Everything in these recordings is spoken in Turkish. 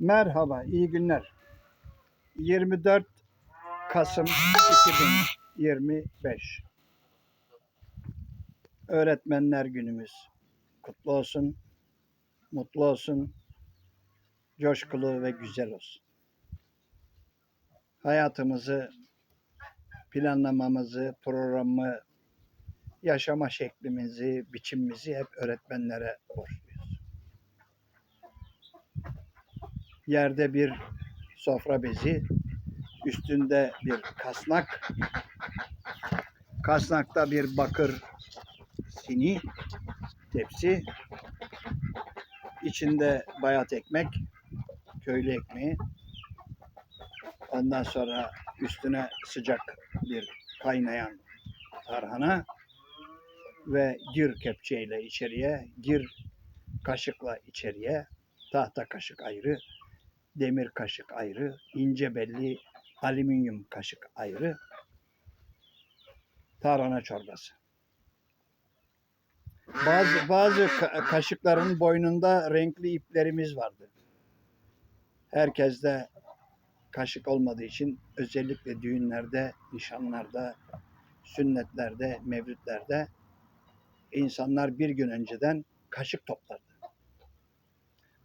Merhaba, iyi günler. 24 Kasım 2025. Öğretmenler günümüz kutlu olsun, mutlu olsun, coşkulu ve güzel olsun. Hayatımızı, planlamamızı, programı, yaşama şeklimizi, biçimimizi hep öğretmenlere borçluyuz. Yerde bir sofra bezi, üstünde bir kasnak, kasnakta bir bakır sini, tepsi, içinde bayat ekmek, köylü ekmeği, ondan sonra üstüne sıcak bir kaynayan tarhana ve gir kepçeyle içeriye, gir kaşıkla içeriye, tahta kaşık ayrı, demir kaşık ayrı, ince belli alüminyum kaşık ayrı, tarhana çorbası. Bazı bazı ka- kaşıkların boynunda renkli iplerimiz vardı. Herkeste kaşık olmadığı için özellikle düğünlerde, nişanlarda, sünnetlerde, mevlütlerde insanlar bir gün önceden kaşık toplardı.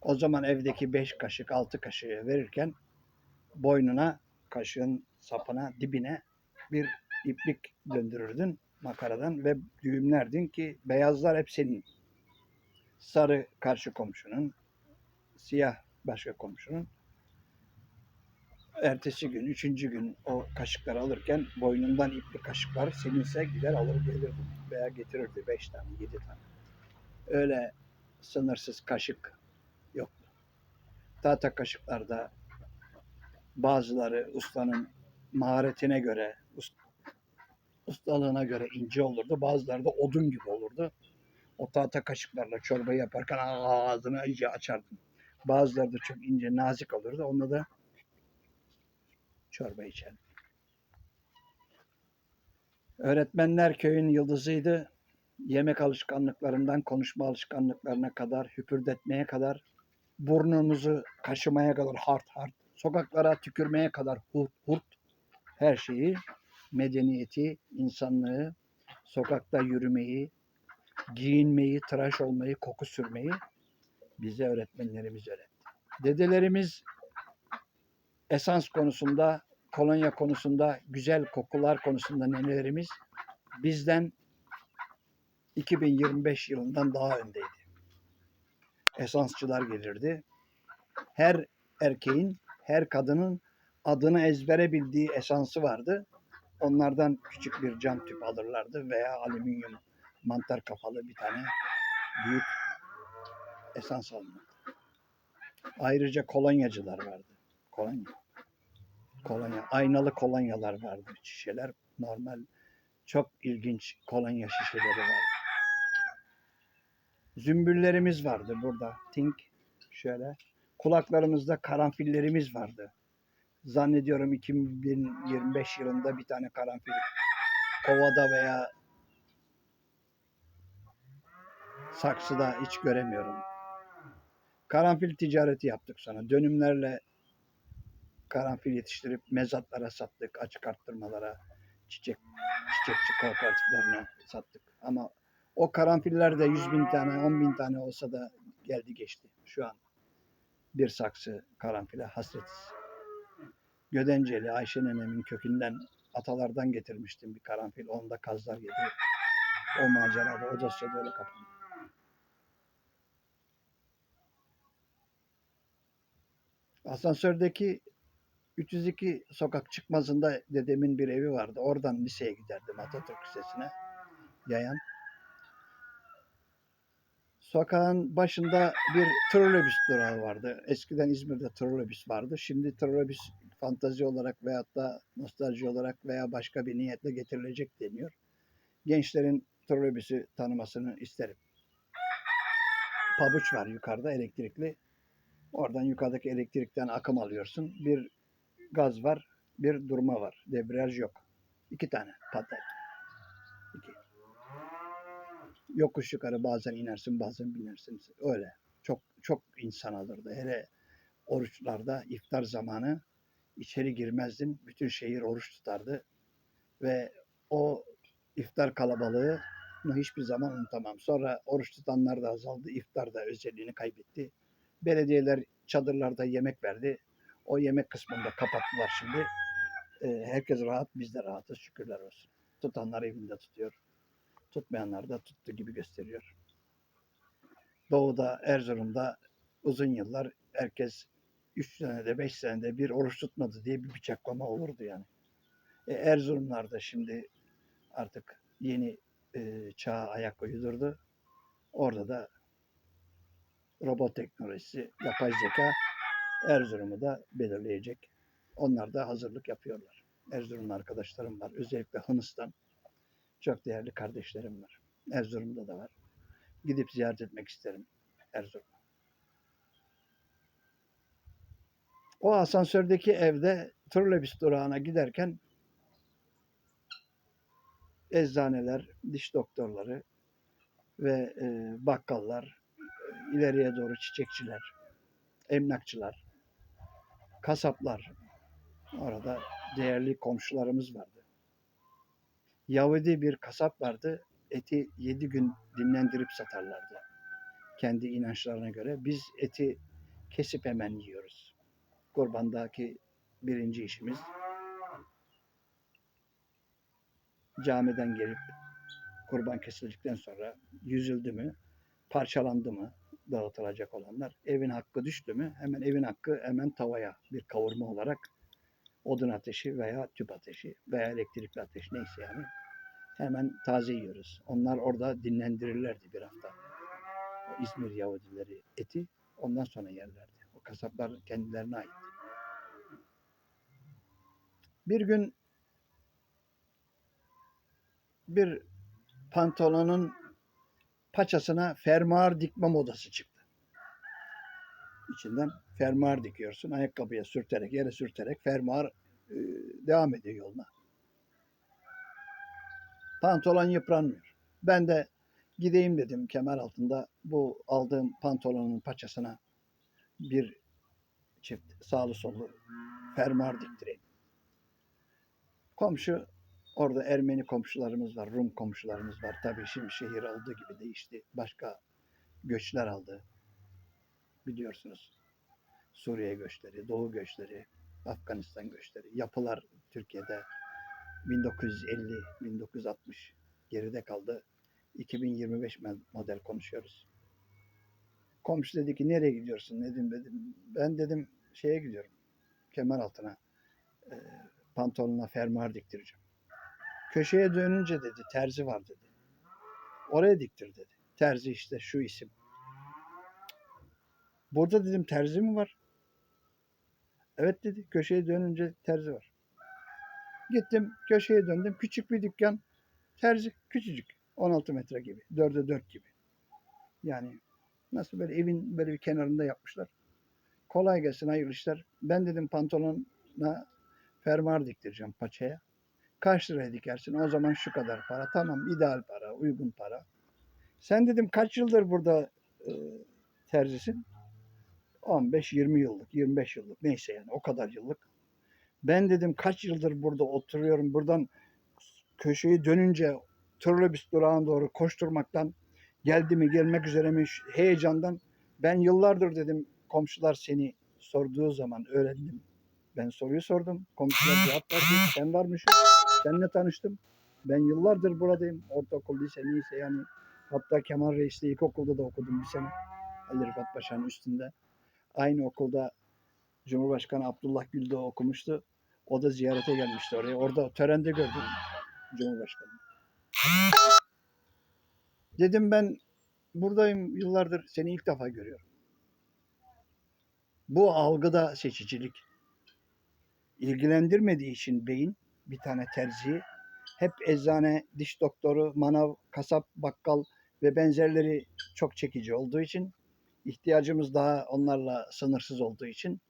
O zaman evdeki beş kaşık, altı kaşığı verirken boynuna, kaşığın sapına, dibine bir iplik döndürürdün makaradan ve düğümlerdin ki beyazlar hep senin. Sarı karşı komşunun, siyah başka komşunun. Ertesi gün, üçüncü gün o kaşıkları alırken boynundan ipli kaşıklar seninse gider alır gelirdi veya getirirdi beş tane, yedi tane. Öyle sınırsız kaşık. Tahta kaşıklarda bazıları ustanın maharetine göre, ust- ustalığına göre ince olurdu. Bazıları da odun gibi olurdu. O tahta kaşıklarla çorbayı yaparken ağzını iyice açardın. Bazıları da çok ince, nazik olurdu. Onda da çorba içerdim. Öğretmenler köyün yıldızıydı. Yemek alışkanlıklarından konuşma alışkanlıklarına kadar, hüpürdetmeye kadar, burnumuzu kaşımaya kadar hart hart, sokaklara tükürmeye kadar hurt hurt her şeyi, medeniyeti, insanlığı, sokakta yürümeyi, giyinmeyi, tıraş olmayı, koku sürmeyi bize öğretmenlerimiz öğretti. Dedelerimiz esans konusunda, kolonya konusunda, güzel kokular konusunda nenelerimiz bizden 2025 yılından daha öndeydi. Esansçılar gelirdi. Her erkeğin, her kadının adını ezbere bildiği esansı vardı. Onlardan küçük bir cam tüp alırlardı veya alüminyum mantar kafalı bir tane büyük esans alınırdı. Ayrıca kolonyacılar vardı. Kolonya. Kolonya. Aynalı kolonyalar vardı. Şişeler normal çok ilginç kolonya şişeleri vardı. Zümbüllerimiz vardı burada. Tink şöyle. Kulaklarımızda karanfillerimiz vardı. Zannediyorum 2025 yılında bir tane karanfil kovada veya saksıda hiç göremiyorum. Karanfil ticareti yaptık sonra. Dönümlerle karanfil yetiştirip mezatlara sattık, açık arttırmalara, çiçek çiçekçi kooperatiflerine sattık. Ama o karanfiller de 100 bin tane, 10 bin tane olsa da geldi geçti. Şu an bir saksı karanfile hasretiz. Gödenceli Ayşe nenemin kökünden atalardan getirmiştim bir karanfil. Onda kazlar yedi. O macerada o dosya böyle kapandı. Asansördeki 302 sokak çıkmazında dedemin bir evi vardı. Oradan liseye giderdim Atatürk Lisesi'ne. Yayan. Sokağın başında bir trolebüs durağı vardı. Eskiden İzmir'de trolebüs vardı. Şimdi trolebüs fantazi olarak veyahut da nostalji olarak veya başka bir niyetle getirilecek deniyor. Gençlerin trolebüsü tanımasını isterim. Pabuç var yukarıda elektrikli. Oradan yukarıdaki elektrikten akım alıyorsun. Bir gaz var, bir durma var. Debriyaj yok. İki tane patlak. İki. Yokuş yukarı bazen inersin, bazen binersin. Öyle. Çok insan alırdı. Hele oruçlarda iftar zamanı içeri girmezdin. Bütün şehir oruç tutardı. Ve o iftar kalabalığını hiçbir zaman unutamam. Sonra oruç tutanlar da azaldı. İftar da özelliğini kaybetti. Belediyeler çadırlarda yemek verdi. O yemek kısmını da kapattılar şimdi. Herkes rahat, biz de rahatız şükürler olsun. Tutanlar evinde tutuyor. Tutmayanlar da tuttu gibi gösteriyor. Doğu'da, Erzurum'da uzun yıllar herkes 3 senede 5 senede bir oruç tutmadı diye bir bıçaklama olurdu yani. E, Erzurumlarda şimdi artık yeni e, çağa ayak uydurdu. Orada da robot teknolojisi, yapay zeka Erzurum'u da belirleyecek. Onlar da hazırlık yapıyorlar. Erzurumlu arkadaşlarım var. Özellikle Hınıs'tan çok değerli kardeşlerim var. Erzurum'da da var. Gidip ziyaret etmek isterim Erzurum. O asansördeki evde trolebüs durağına giderken eczaneler, diş doktorları ve e, bakkallar, ileriye doğru çiçekçiler, emlakçılar, kasaplar, orada değerli komşularımız vardı. Yahudi bir kasap vardı, eti yedi gün dinlendirip satarlardı. Kendi inançlarına göre. Biz eti kesip hemen yiyoruz. Kurbandaki birinci işimiz camiden gelip kurban kesildikten sonra yüzüldü mü, parçalandı mı dağıtılacak olanlar, evin hakkı düştü mü hemen evin hakkı hemen tavaya bir kavurma olarak odun ateşi veya tüp ateşi veya elektrikli ateş neyse yani hemen taze yiyoruz. Onlar orada dinlendirirlerdi bir hafta. İzmir Yahudileri eti ondan sonra yerlerdi. O kasaplar kendilerine ait. Bir gün bir pantolonun paçasına fermuar dikme modası çıktı. İçinden fermuar dikiyorsun. Ayakkabıya sürterek, yere sürterek fermuar e, devam ediyor yoluna. Pantolon yıpranmıyor. Ben de gideyim dedim kemer altında bu aldığım pantolonun paçasına bir çift sağlı sollu fermuar diktireyim. Komşu orada Ermeni komşularımız var, Rum komşularımız var. Tabii şimdi şehir olduğu gibi değişti. Başka göçler aldı. Biliyorsunuz. Suriye göçleri, Doğu göçleri, Afganistan göçleri. Yapılar Türkiye'de 1950-1960 geride kaldı. 2025 model konuşuyoruz. Komşu dedi ki nereye gidiyorsun dedim dedim. Ben dedim şeye gidiyorum. Kemer altına e, pantolonuna fermuar diktireceğim. Köşeye dönünce dedi terzi var dedi. Oraya diktir dedi. Terzi işte şu isim. Burada dedim terzi mi var? Evet dedi. Köşeye dönünce terzi var. Gittim köşeye döndüm. Küçük bir dükkan. Terzi küçücük. 16 metre gibi. 4'e 4 gibi. Yani nasıl böyle evin böyle bir kenarında yapmışlar. Kolay gelsin hayırlı işler. Ben dedim pantolona fermuar diktireceğim paçaya. Kaç liraya dikersin? O zaman şu kadar para. Tamam ideal para, uygun para. Sen dedim kaç yıldır burada e, terzisin? 15-20 yıllık, 25 yıllık neyse yani o kadar yıllık. Ben dedim kaç yıldır burada oturuyorum. Buradan köşeyi dönünce trolebüs durağına doğru koşturmaktan geldi mi gelmek üzere mi heyecandan ben yıllardır dedim komşular seni sorduğu zaman öğrendim. Ben soruyu sordum. Komşular cevap verdi. Sen varmışsın. Seninle tanıştım. Ben yıllardır buradayım. Ortaokul, lise neyse yani. Hatta Kemal Reis'le ilkokulda da okudum bir sene. Ali Rıfat Paşa'nın üstünde. Aynı okulda Cumhurbaşkanı Abdullah Gül de okumuştu. O da ziyarete gelmişti oraya. Orada törende gördüm Cumhurbaşkanı. Dedim ben buradayım yıllardır seni ilk defa görüyorum. Bu algıda seçicilik ilgilendirmediği için beyin bir tane terziyi hep eczane, diş doktoru, manav, kasap, bakkal ve benzerleri çok çekici olduğu için ihtiyacımız daha onlarla sınırsız olduğu için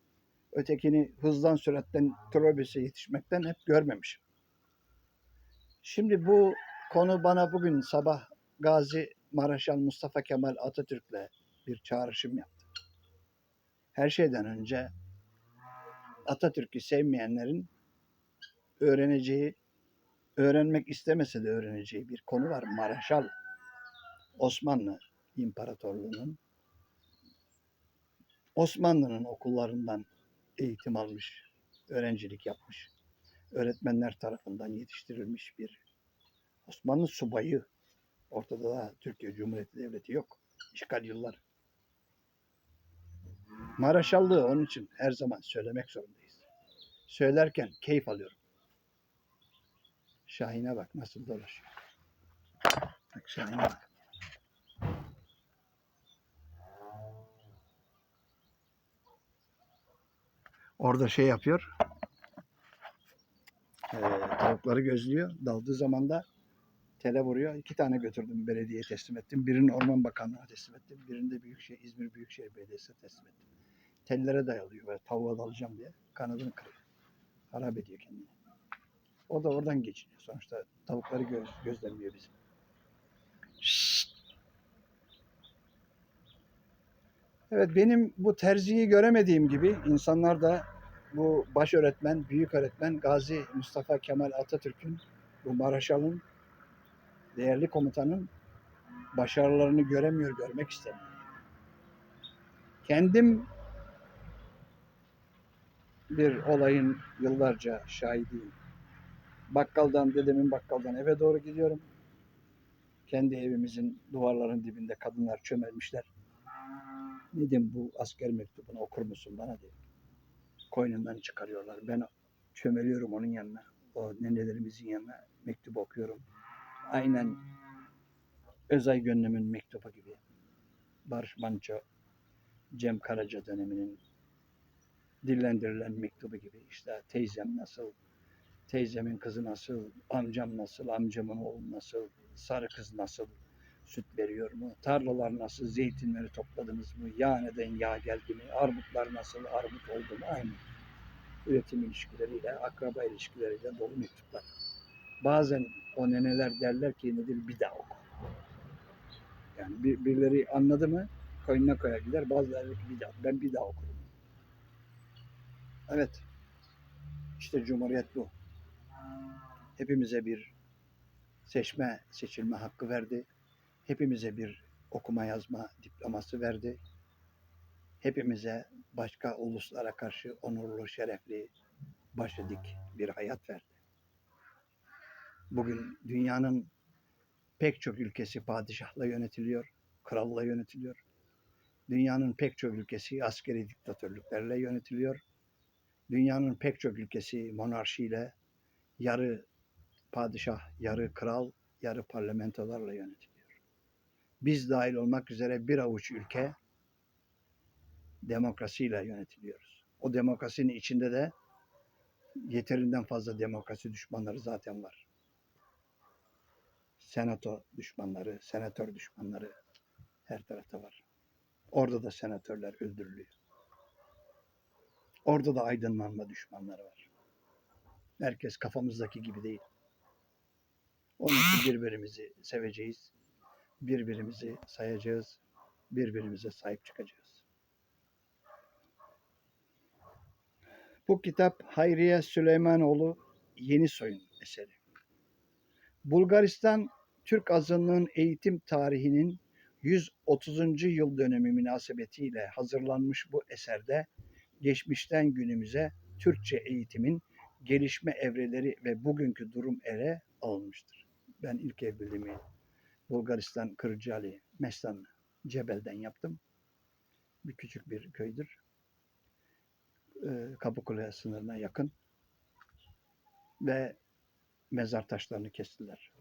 ötekini hızdan süratten trolebüse yetişmekten hep görmemişim. Şimdi bu konu bana bugün sabah Gazi Maraşal Mustafa Kemal Atatürk'le bir çağrışım yaptı. her şeyden önce Atatürk'ü sevmeyenlerin öğreneceği, öğrenmek istemese de öğreneceği bir konu var. Maraşal Osmanlı İmparatorluğu'nun Osmanlı'nın okullarından eğitim almış, öğrencilik yapmış, öğretmenler tarafından yetiştirilmiş bir Osmanlı subayı. Ortada da Türkiye Cumhuriyeti Devleti yok. İşgal yıllar. Maraşallığı onun için her zaman söylemek zorundayız. Söylerken keyif alıyorum. Şahin'e bak nasıl dolaşıyor. Bak Şahin'e bak. Orada şey yapıyor. Ee, tavukları gözlüyor. Daldığı zaman da tele vuruyor. İki tane götürdüm belediyeye teslim ettim. Birini Orman Bakanlığı'na teslim ettim. Birini de Büyükşehir, İzmir Büyükşehir Belediyesi'ne teslim ettim. Tellere dayalıyor böyle tavuğa dalacağım diye. Kanadını kırıyor. Harap ediyor kendini. O da oradan geçiniyor. Sonuçta tavukları göz, gözlemliyor bizim. Şşt! Evet benim bu terziyi göremediğim gibi insanlar da bu baş öğretmen, büyük öğretmen Gazi Mustafa Kemal Atatürk'ün bu Maraşal'ın değerli komutanın başarılarını göremiyor, görmek istemiyor. Kendim bir olayın yıllarca şahidiyim. Bakkaldan, dedemin bakkaldan eve doğru gidiyorum. Kendi evimizin duvarların dibinde kadınlar çömelmişler. Dedim bu asker mektubunu okur musun bana dedim. Koynundan çıkarıyorlar. Ben çömeliyorum onun yanına. O nenelerimizin yanına mektup okuyorum. Aynen Özay Gönlüm'ün mektubu gibi. Barış Manço, Cem Karaca döneminin dillendirilen mektubu gibi. İşte teyzem nasıl, teyzemin kızı nasıl, amcam nasıl, amcamın oğlu nasıl, sarı kız nasıl, süt veriyor mu, tarlalar nasıl, zeytinleri topladınız mı, yağ neden yağ geldi mi, armutlar nasıl, armut oldu mu, aynı. Üretim ilişkileriyle, akraba ilişkileriyle dolu mektuplar. Bazen o neneler derler ki nedir bir daha oku. Yani bir, birileri anladı mı koynuna koyar gider. Bazıları ki bir daha. Ben bir daha okurum. Evet. İşte Cumhuriyet bu. Hepimize bir seçme, seçilme hakkı verdi. Hepimize bir okuma yazma diploması verdi. Hepimize başka uluslara karşı onurlu, şerefli, başı dik bir hayat verdi. Bugün dünyanın pek çok ülkesi padişahla yönetiliyor, kralla yönetiliyor. Dünyanın pek çok ülkesi askeri diktatörlüklerle yönetiliyor. Dünyanın pek çok ülkesi monarşiyle yarı padişah, yarı kral, yarı parlamentolarla yönetiliyor. Biz dahil olmak üzere bir avuç ülke demokrasiyle yönetiliyoruz. O demokrasinin içinde de yeterinden fazla demokrasi düşmanları zaten var. Senato düşmanları, senatör düşmanları her tarafta var. Orada da senatörler öldürülüyor. Orada da aydınlanma düşmanları var. Herkes kafamızdaki gibi değil. Onun için birbirimizi seveceğiz. Birbirimizi sayacağız. Birbirimize sahip çıkacağız. Bu kitap Hayriye Süleymanoğlu Yenisoy'un eseri. Bulgaristan Türk azınlığın eğitim tarihinin 130. yıl dönümü münasebetiyle hazırlanmış bu eserde geçmişten günümüze Türkçe eğitimin gelişme evreleri ve bugünkü durum ele alınmıştır. Ben ilk ev bilimi Bulgaristan Kırcaali, Mestan, Cebel'den yaptım. Bir küçük bir köydür. Ee, Kapıkule sınırına yakın. Ve mezar taşlarını kestiler.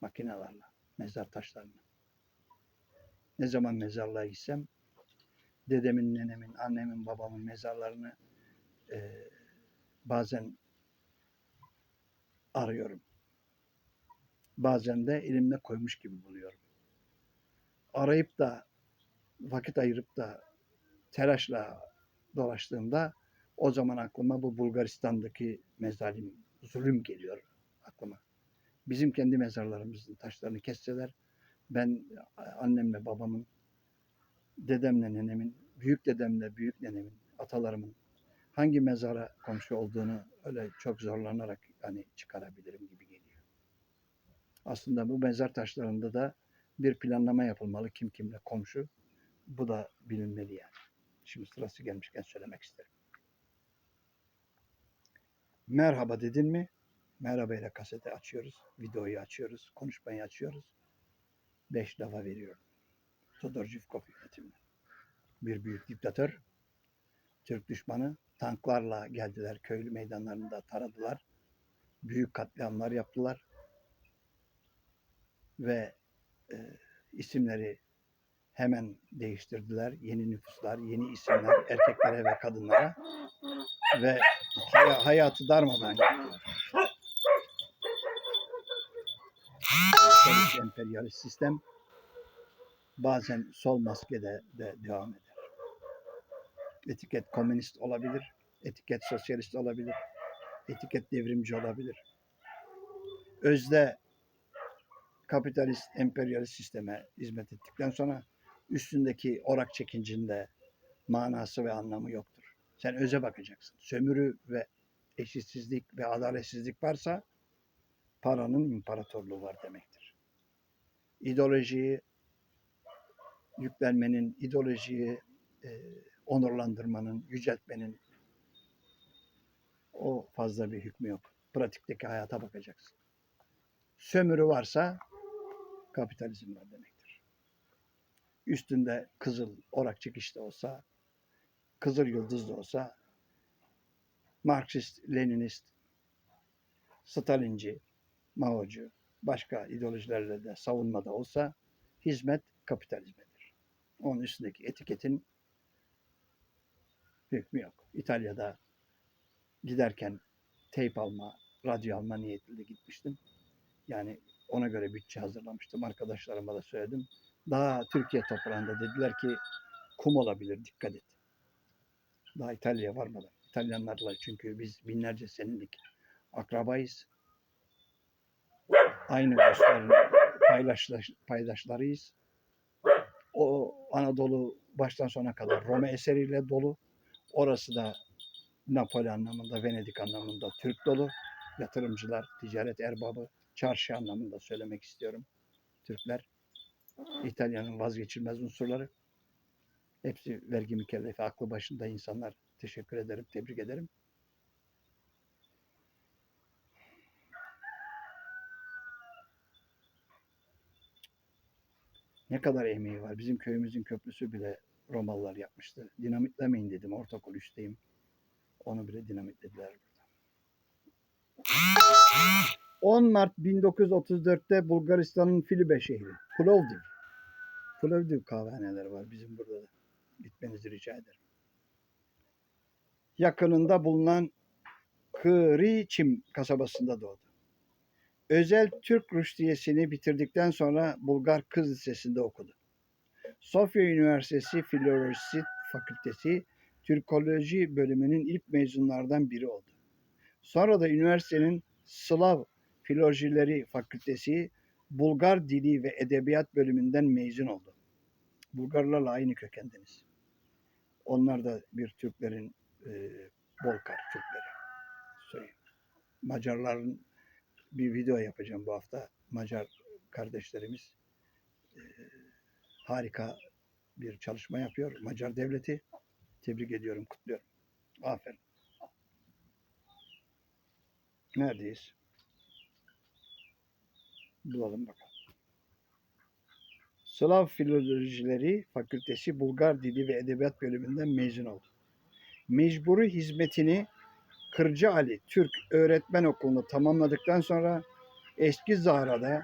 Makinelerle mezar taşlarını. Ne zaman mezarlığa gitsem dedemin, nenemin, annemin, babamın mezarlarını e, bazen arıyorum. Bazen de elimde koymuş gibi buluyorum. Arayıp da vakit ayırıp da telaşla dolaştığımda o zaman aklıma bu Bulgaristan'daki mezalim, zulüm geliyor aklıma. Bizim kendi mezarlarımızın taşlarını kesseler ben annemle babamın, dedemle nenemin büyük dedemle büyük nenemin, atalarımın hangi mezara komşu olduğunu öyle çok zorlanarak hani çıkarabilirim gibi. Aslında bu mezar taşlarında da bir planlama yapılmalı. Kim kimle komşu. Bu da bilinmeli yani. Şimdi sırası gelmişken söylemek isterim. Merhaba dedin mi? Merhaba ile kaseti açıyoruz. Videoyu açıyoruz. Konuşmayı açıyoruz. Beş lava veriyorum. Todor Zhivkov yönetimine. Bir büyük diktatör. Türk düşmanı. Tanklarla geldiler. Köylü meydanlarında taradılar. Büyük katliamlar yaptılar. Ve e, isimleri hemen değiştirdiler. Yeni nüfuslar, yeni isimler erkeklere ve kadınlara ve hay- hayatı darmadan yaptılar. Emperyalist sistem bazen sol maskede de devam eder. Etiket komünist olabilir, etiket sosyalist olabilir, etiket devrimci olabilir. Özde kapitalist emperyalist sisteme hizmet ettikten sonra üstündeki orak çekincinde manası ve anlamı yoktur. Sen öze bakacaksın. Sömürü ve eşitsizlik ve adaletsizlik varsa paranın imparatorluğu var demektir. İdeolojiyi yüklenmenin, ideolojiyi e, onurlandırmanın, yüceltmenin o fazla bir hükmü yok. Pratikteki hayata bakacaksın. Sömürü varsa kapitalizm var demektir. Üstünde kızıl orak çekiş de olsa, kızıl yıldız da olsa, Marksist, Leninist, Stalinci, Mao'cu, başka ideolojilerle de savunmada olsa hizmet kapitalizmedir. Onun üstündeki etiketin hükmü yok. İtalya'da giderken teyp alma, radyo alma niyetiyle gitmiştim. Yani ona göre bütçe hazırlamıştım. Arkadaşlarıma da söyledim. Daha Türkiye toprağında dediler ki kum olabilir dikkat et. Daha İtalya'ya varmadan. İtalyanlarla çünkü biz binlerce senelik akrabayız. Aynı ulusların paylaşlaş, paydaşlarıyız. O Anadolu baştan sona kadar Roma eseriyle dolu. Orası da Napoli anlamında, Venedik anlamında Türk dolu. Yatırımcılar, ticaret erbabı, çarşı anlamında söylemek istiyorum. Türkler, İtalya'nın vazgeçilmez unsurları. Hepsi vergi mükellefi, aklı başında insanlar. Teşekkür ederim, tebrik ederim. Ne kadar emeği var. Bizim köyümüzün köprüsü bile Romalılar yapmıştı. Dinamitlemeyin dedim. Ortaokul üstteyim. Onu bile dinamitlediler burada. 10 Mart 1934'te Bulgaristan'ın Filibe şehri. Plovdiv. Plovdiv kahvehaneleri var bizim burada da. Gitmenizi rica ederim. Yakınında bulunan Kıriçim kasabasında doğdu. Özel Türk Rüştiyesini bitirdikten sonra Bulgar Kız Lisesi'nde okudu. Sofya Üniversitesi Filolojisi Fakültesi Türkoloji bölümünün ilk mezunlardan biri oldu. Sonra da üniversitenin Slav Filolojileri Fakültesi Bulgar Dili ve Edebiyat bölümünden mezun oldu. Bulgarlarla aynı kökendeniz. Onlar da bir Türklerin e, Bolkar Türkleri. Söyleyeyim. Macarların bir video yapacağım bu hafta. Macar kardeşlerimiz e, harika bir çalışma yapıyor. Macar devleti. Tebrik ediyorum, kutluyorum. Aferin. Neredeyiz? Bulalım bakalım. Slav Filolojileri Fakültesi Bulgar Dili ve Edebiyat bölümünden mezun oldu. Mecburi hizmetini Kırcı Ali Türk Öğretmen Okulu'nu tamamladıktan sonra Eski Zahra'da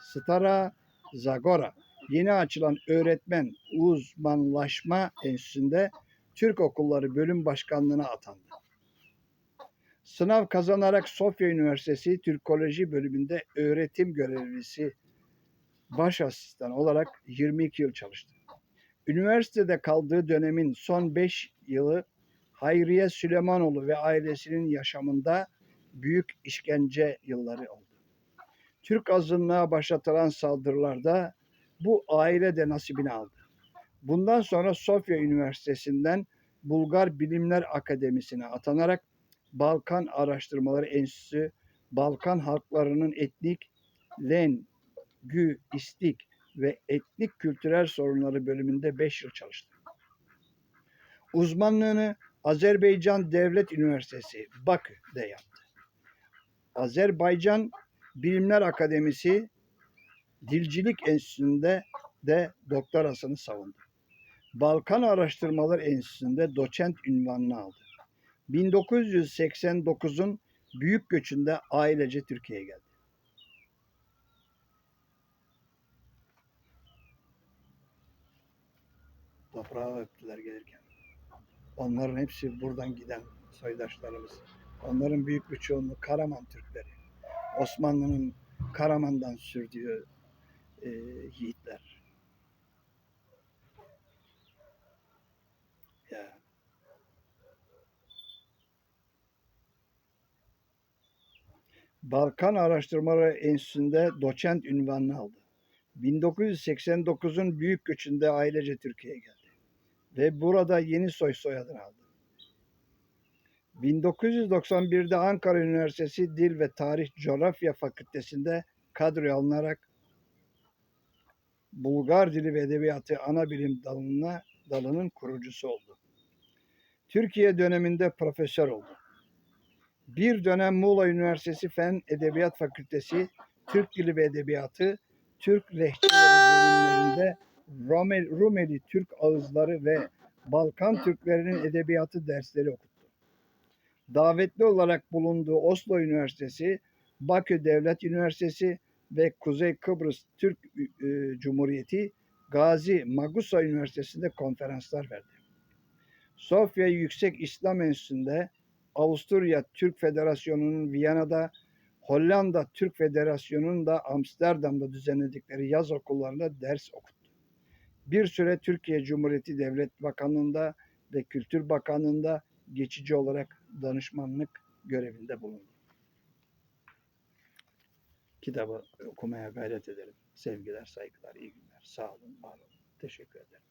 Stara Zagora yeni açılan öğretmen uzmanlaşma enstitüsünde Türk Okulları Bölüm Başkanlığı'na atandı. Sınav kazanarak Sofya Üniversitesi Türkoloji bölümünde öğretim görevlisi baş asistan olarak 22 yıl çalıştı. Üniversitede kaldığı dönemin son 5 yılı Hayriye Süleymanoğlu ve ailesinin yaşamında büyük işkence yılları oldu. Türk azınlığa başlatılan saldırılarda bu aile de nasibini aldı. Bundan sonra Sofya Üniversitesi'nden Bulgar Bilimler Akademisi'ne atanarak Balkan Araştırmaları Enstitüsü Balkan halklarının etnik, len, gü, istik ve etnik kültürel sorunları bölümünde 5 yıl çalıştı. Uzmanlığını Azerbaycan Devlet Üniversitesi Bakü'de yaptı. Azerbaycan Bilimler Akademisi Dilcilik Enstitüsü'nde de doktorasını savundu. Balkan Araştırmalar Enstitüsü'nde doçent ünvanını aldı. 1989'un büyük göçünde ailece Türkiye'ye geldi. Toprağı öptüler gelirken. Onların hepsi buradan giden soydaşlarımız. Onların büyük bir çoğunluğu Karaman Türkleri. Osmanlı'nın Karaman'dan sürdüğü e, yiğitler. Balkan Araştırmaları Enstitüsü'nde doçent ünvanını aldı. 1989'un büyük göçünde ailece Türkiye'ye geldi. Ve burada yeni soy soyadını aldı. 1991'de Ankara Üniversitesi Dil ve Tarih Coğrafya Fakültesi'nde kadroya alınarak Bulgar Dili ve Edebiyatı ana bilim dalına, dalının kurucusu oldu. Türkiye döneminde profesör oldu. Bir dönem Muğla Üniversitesi Fen Edebiyat Fakültesi Türk Dili ve Edebiyatı Türk lehçeleri bölümlerinde Rumeli, Rumeli Türk ağızları ve Balkan Türklerinin edebiyatı dersleri okuttu. Davetli olarak bulunduğu Oslo Üniversitesi, Bakü Devlet Üniversitesi ve Kuzey Kıbrıs Türk e, Cumhuriyeti Gazi Magusa Üniversitesi'nde konferanslar verdi. Sofya Yüksek İslam Enstitüsü'nde Avusturya Türk Federasyonu'nun Viyana'da, Hollanda Türk Federasyonu'nun da Amsterdam'da düzenledikleri yaz okullarında ders okuttu. Bir süre Türkiye Cumhuriyeti Devlet Bakanlığı'nda ve Kültür Bakanlığı'nda geçici olarak danışmanlık görevinde bulundu. Kitabı okumaya gayret ederim. Sevgiler, saygılar, iyi günler. Sağ olun, var olun. Teşekkür ederim.